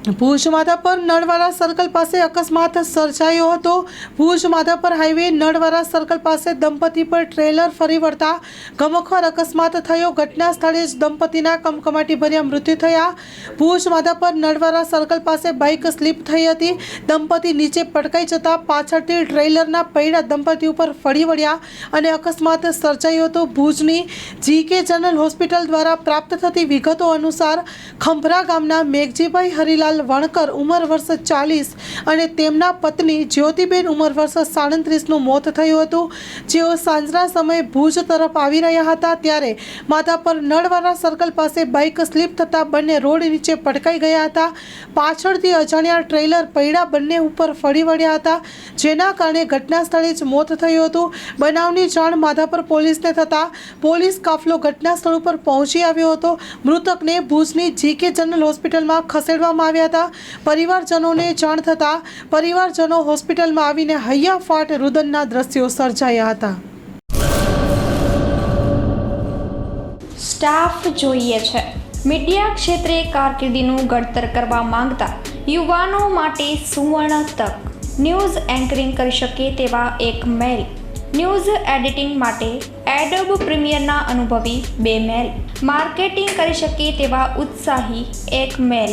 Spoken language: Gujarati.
ભુજ માધાપર નળવાળા સર્કલ પાસે અકસ્માત સર્જાયો હતો. ભુજ માધાપર હાઈવે નળવાળા સર્કલ પાસે દંપતી પર ટ્રેલર ફરી વળતા ગમખ્વાર અકસ્માત થયો. ઘટના સ્થળે જ દંપતીના કમકમાટી ભર્યા મૃત્યુ થયા. ભુજ માધાપર નળવાળા સર્કલ પાસે બાઇક સ્લીપ થઈ હતી. દંપતી નીચે પટકાઈ જતા પાછળથી ટ્રેલરના પૈડા દંપતી ઉપર ફરી વળ્યા અને અકસ્માત સર્જાયો હતો. ભુજની જીકે જનરલ હોસ્પિટલ દ્વારા પ્રાપ્ત થતી વિગતો અનુસાર ખંભરા ગામના મેઘજીભાઈ હરિલાલ વણકર ઉંમર વર્ષ ચાલીસ અને તેમના પત્ની જ્યોતિબેન ઉંમર વર્ષ સાડત્રીસનું મોત થયું હતું. જેઓ સાંજના સમયે ભુજ તરફ આવી રહ્યા હતા ત્યારે માથા પર નળવાળા સર્કલ પાસે બાઇક સ્લીપ થતાં બંને રોડ નીચે પટકાઈ ગયા હતા. પાછળથી અજાણ્યા ટ્રેલર પૈડા બંને ઉપર ફરી વળ્યા હતા. જેના કારણે ઘટના સ્થળે જ મોત થયું હતું. બનાવની જાણ માધાપર પોલીસને થતાં પોલીસ કાફલો ઘટના સ્થળ ઉપર પહોંચી આવ્યો હતો. મૃતકને ભુજની જીકે જનરલ હોસ્પિટલમાં ખસેડવામાં આવ્યા હતા. પરિવારજનોને જાણ થતાં પરિવારજનો હોસ્પિટલમાં આવીને હૈયાફાટ રુદનના દ્રશ્યો સર્જાયા હતા. સ્ટાફ જોઈએ છે. મીડિયા ક્ષેત્રે કારકિર્દીનું ઘડતર કરવા માંગતા યુવાનો માટે સુવર્ણ તક. ન્યૂઝ એન્કરિંગ કરી શકે તેવા એક મેલ. ન્યૂઝ એડિટિંગ માટે એડોબ પ્રીમિયરના અનુભવી બે મેલ. માર્કેટિંગ કરી શકે તેવા ઉત્સાહી એક મેલ.